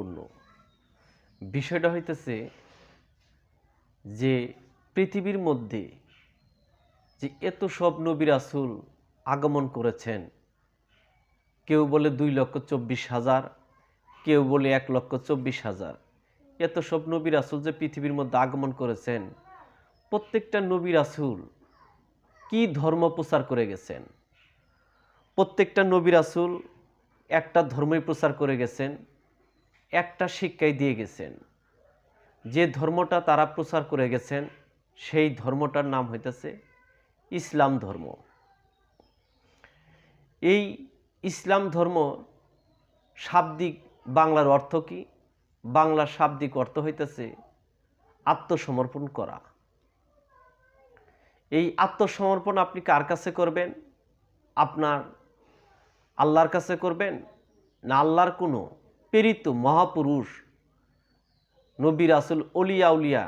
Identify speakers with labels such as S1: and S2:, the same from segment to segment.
S1: গুরুত্বপূর্ণ। বিষয়টা হইতেছে যে পৃথিবীর মধ্যে যে এত সব নবী রাসূল আগমন করেছেন, কেউ বলে দুই লক্ষ চব্বিশ হাজার, কেউ বলে এক লক্ষ চব্বিশ হাজার। এত সব নবী রাসূল যে পৃথিবীর মধ্যে আগমন করেছেন, প্রত্যেকটা নবী রাসূল কি ধর্ম প্রচার করে গেছেন? প্রত্যেকটা নবী রাসূল একটা ধর্মই প্রচার করে গেছেন একটা শিক্ষাই দিয়ে গেছেন। যে ধর্মটা তারা প্রচার করে গেছেন, সেই ধর্মটার নাম হইতেছে ইসলাম ধর্ম। এই ইসলাম ধর্ম শাব্দিক বাংলার অর্থ কি? বাংলার শাব্দিক অর্থ হইতেছে আত্মসমর্পণ করা। এই আত্মসমর্পণ আপনি কার কাছে করবেন? আপনার আল্লাহর কাছে করবেন না আল্লাহর কোনো? প্রেরিত মহাপুরুষ নবী রাসুল অলিয়া উলিয়া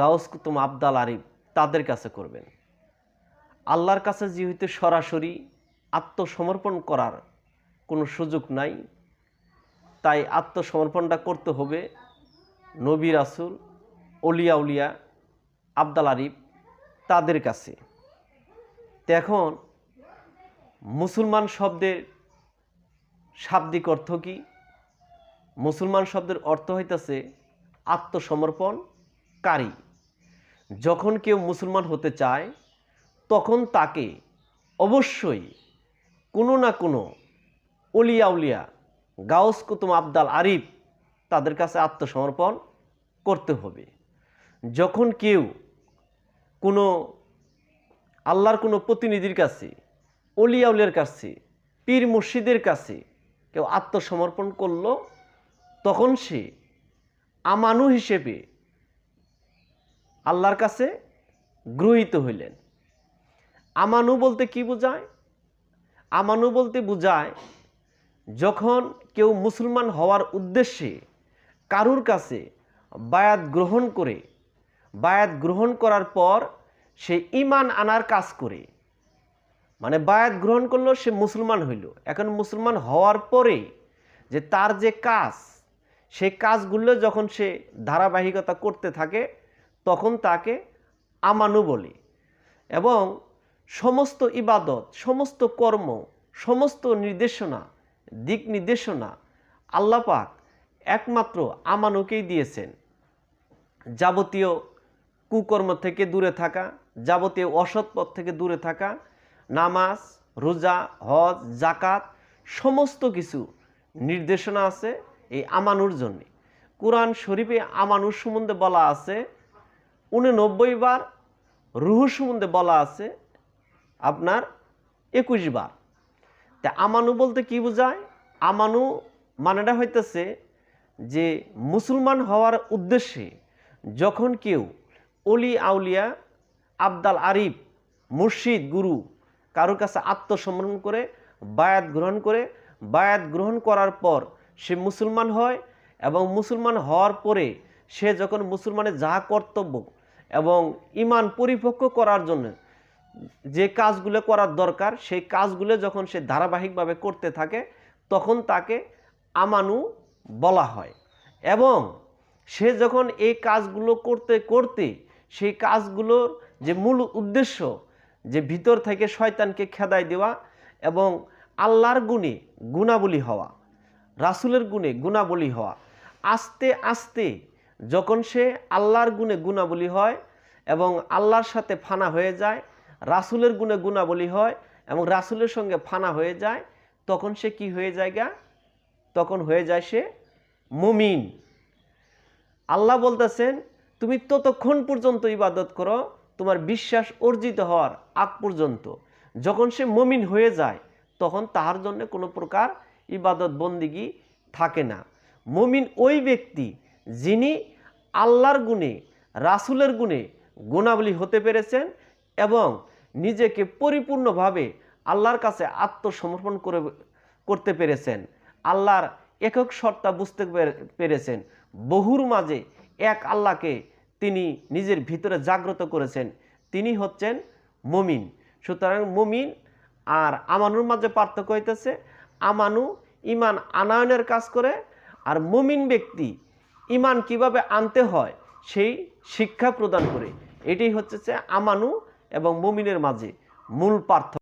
S1: গাউস কুতুম আবদাল আরিফ তাদের কাছে করবেন। আল্লাহর কাছে যেহেতু সরাসরি আত্মসমর্পণ করার কোনো সুযোগ নাই, তাই আত্মসমর্পণটা করতে হবে নবী রাসুল অলিয়া উলিয়া আবদাল আরিফ তাদের কাছে। এখন মুসলমান শব্দের শাব্দিক অর্থ কি? মুসলমান শব্দের অর্থ হইতেছে আত্মসমর্পণকারী যখন কেউ মুসলমান হতে চায়, তখন তাকে অবশ্যই কোনো না কোনো অলিয়া উলিয়া, গাউস কুতুম আবদাল আরিফ তাদের কাছে আত্মসমর্পণ করতে হবে। যখন কেউ কোনো আল্লাহর কোনো প্রতিনিধির কাছে, অলিয়া উলিয়ার কাছে, পীর মুর্শিদের কাছে কেউ আত্মসমর্পণ করল তখন সে আমানু হিসেবে আল্লাহর কাছে গৃহীত হইলেন। আমানু বলতে কি বোঝায়? আমানু বলতে বোঝায়, যখন কেউ মুসলমান হওয়ার উদ্দেশ্যে কারুর কাছে বায়াত গ্রহণ করে, বায়াত গ্রহণ করার পর সে ইমান আনার কাজ করে। মানে বায়াত গ্রহণ করল, সে মুসলমান হইল। এখন মুসলমান হওয়ার পরে যে তার যে কাজ সেই কাজগুলো যখন সে ধারাবাহিকতা করতে থাকে, তখন তাকে আমানু বলে এবং সমস্ত ইবাদত, সমস্ত কর্ম, সমস্ত নির্দেশনা, দিক নির্দেশনা আল্লাপাক একমাত্র আমানুকেই দিয়েছেন। যাবতীয় কুকর্ম থেকে দূরে থাকা, যাবতীয় অসৎ পথ থেকে দূরে থাকা, নামাজ, রোজা, হজ জাকাত সমস্ত কিছু নির্দেশনা আছে। এই আমানুর জন্যে। কোরআন শরীফে আমানুর সম্বন্ধে বলা আছে, উননব্বই বার রুহু সম্বন্ধে বলা আছে, আপনার একুশ বার। তা আমানু বলতে কি বোঝায়? আমানু মানেটা হইতেছে যে মুসলমান হওয়ার উদ্দেশ্যে যখন কেউ অলি আউলিয়া, আবদাল আরিফ, মুর্শিদ গুরু কারোর কাছে আত্মসমর্পণ করে, বায়াত গ্রহণ করে, বায়াত গ্রহণ করার পর সে মুসলমান হয় এবং মুসলমান হওয়ার পরে সে যখন মুসলমানের যা কর্তব্য এবং ইমান পরিপক্ক করার জন্য যে কাজগুলো করার দরকার, সেই কাজগুলো যখন সে ধারাবাহিকভাবে করতে থাকে, তখন তাকে আমানু বলা হয়। এবং সে যখন এই কাজগুলো করতে করতে সেই কাজগুলোর যে মূল উদ্দেশ্য, যে ভিতর থেকে শয়তানকে খেদাই দেওয়া এবং আল্লাহর গুণে গুণাবলী হওয়া। রাসুলের গুণে গুণাবলী হওয়া। আস্তে আস্তে যখন সে আল্লাহর গুণে গুণাবলী হয় এবং আল্লাহর সাথে ফানা হয়ে যায়, রাসুলের গুণে গুণাবলী হয় এবং রাসুলের সঙ্গে ফানা হয়ে যায়, তখন সে কি হয়ে যায় গা? তখন হয়ে যায় সে মুমিন। আল্লাহ বলতেছেন, তুমি ততক্ষণ পর্যন্ত ইবাদত করো, তোমার বিশ্বাস অর্জিত হওয়ার আগ পর্যন্ত। যখন সে মমিন হয়ে যায়, তখন তাহার জন্য কোনো প্রকার ইবাদত বন্দিগি থাকে না। মমিন ওই ব্যক্তি যিনি আল্লাহর গুণে, রাসুলের গুণে গুণাবলী হতে পেরেছেন এবং নিজেকে পরিপূর্ণভাবে আল্লাহর কাছে আত্মসমর্পণ করে, করতে পেরেছেন। আল্লাহর একক সত্তা বুঝতে পেরে- পেরেছেন। বহুর মাঝে এক আল্লাহকে তিনি নিজের ভিতরে জাগ্রত করেছেন। তিনি হচ্ছেন মমিন। সুতরাং মমিন আর আমানুর মাঝে পার্থক্য হইতেছে আমানু ইমান আনায়নের কাজ করে। আর মুমিন ব্যক্তি ইমান কীভাবে আনতে হয়, সেই শিক্ষা প্রদান করে। এটাই হচ্ছে আমানু এবং মুমিনের মাঝে মূল পার্থক্য।